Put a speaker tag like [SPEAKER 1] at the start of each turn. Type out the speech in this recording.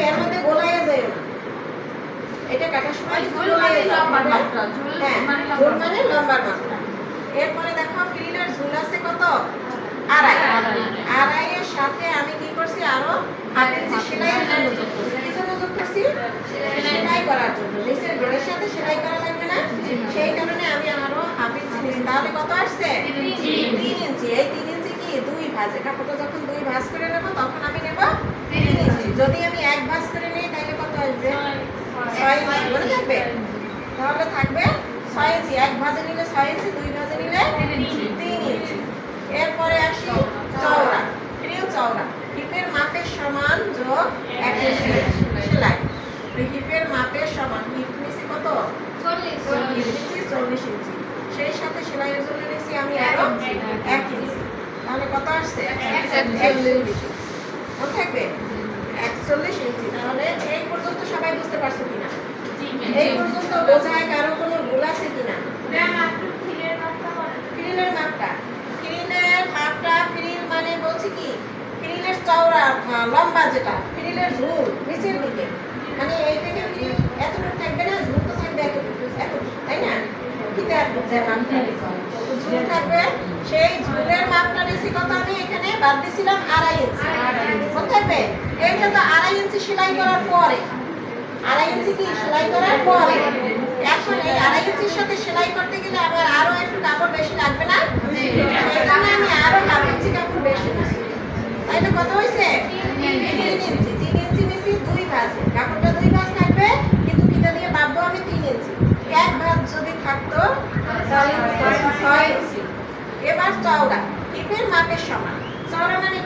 [SPEAKER 1] থাকবে এর মধ্যে গোলাইয়া যায় এটা কাটার সময়
[SPEAKER 2] ঝুল মানে
[SPEAKER 1] যাবে, হ্যাঁ?
[SPEAKER 2] মাত্রা, ঝুল
[SPEAKER 1] হ্যাঁ,
[SPEAKER 2] মানে
[SPEAKER 1] ঝুল মানে লম্বার মাত্রা এরপরে দেখো ফ্রিলের ঝুল আছে কত? আড়াই।
[SPEAKER 2] আড়াই।
[SPEAKER 1] আড়াইয়ের সাথে আমি কি করছি? আরও হাতের যে সেলাইয়ের জন্য। কি জন্য। যোগ করছি? সেলাই করার জন্য। নিচের বেড়ের সাথে সেলাই করা লাগবে না? সেই কারণে আমি আরও হাফ ইঞ্চি তাহলে কত আসছে?
[SPEAKER 2] তিন ইঞ্চি।
[SPEAKER 1] এই তিন ইঞ্চি কি? দুই ভাঁজ। কাপড়টা যখন দুই ভাঁজ করে নেব তখন আমি নেব
[SPEAKER 2] তিন। ইঞ্চি।
[SPEAKER 1] যদি আমি এক ভাঁজ করে নিই তাহলে কত আসবে ছয় ইঞ্চি মনে থাকবে। তাহলে থাকবে ছয় ইঞ্চি। এক ভাঁজে নিলে ছয় ইঞ্চি দুই ভাঁজে নিলে
[SPEAKER 2] তিন ইঞ্চি।
[SPEAKER 1] এরপরে আসি চওড়া প্রিয় চওড়া। হিপের মাপের সমান যোগ এক ইঞ্চি। সেলাই। হিপের মাপের সমান হিপ নিছি কত? হিপ নিছি চল্লিশ ইঞ্চি। সেই সাথে সেলাইয়ের জন্য নিছি আমি আরও এক ইঞ্চি। তাহলে কত আসছে? একচল্লিশ ইঞ্চি। মনে থাকবে একচল্লিশ ইঞ্চি তাহলে এই পর্যন্ত সবাই বুঝতে পারছ কিনা এই পর্যন্ত বোঝায় কারও কোনো ভুল আছে কিনা ফ্রিলের মাপটা ফ্রিলের মাপটা ফ্রিল মানে বলছি কি ফ্রিলের চওড়া আহ, লম্বা যেটা ফ্রিলের ঝুল, নিচের দিকে। মানে এই থেকে এতটুকু থাকবে না? ঝুল তো থাকবে এতটুকু তাই না? থাকবে, সেই মাপটা আমি এখানে? বাদ দিছিলাম আড়াই ইঞ্চি। থাকবে? তো আড়াই ইঞ্চি সেলাই করার পরে। আড়াই ইঞ্চি কি সেলাই করার পরে? এই আড়াই ইঞ্চির সাথে সেলাই করতে গেলে আবার আরও একটু কাপড় বেশি লাগবে না? আমি ইঞ্চি কাপড় বেশি তাই না কত হয়েছে তিন ইঞ্চি তিন ইঞ্চি নিচ্ছি দুই ভাঁজে কাপড়টা দুই ভাঁজ থাকবে কিন্তু ফিতা দিয়ে বাঁধবো আমি তিন ইঞ্চি এক ভাঁজ যদি থাকতো তাহলে এবার চওড়া। টিপের মাপের সমান। চওড়া মানে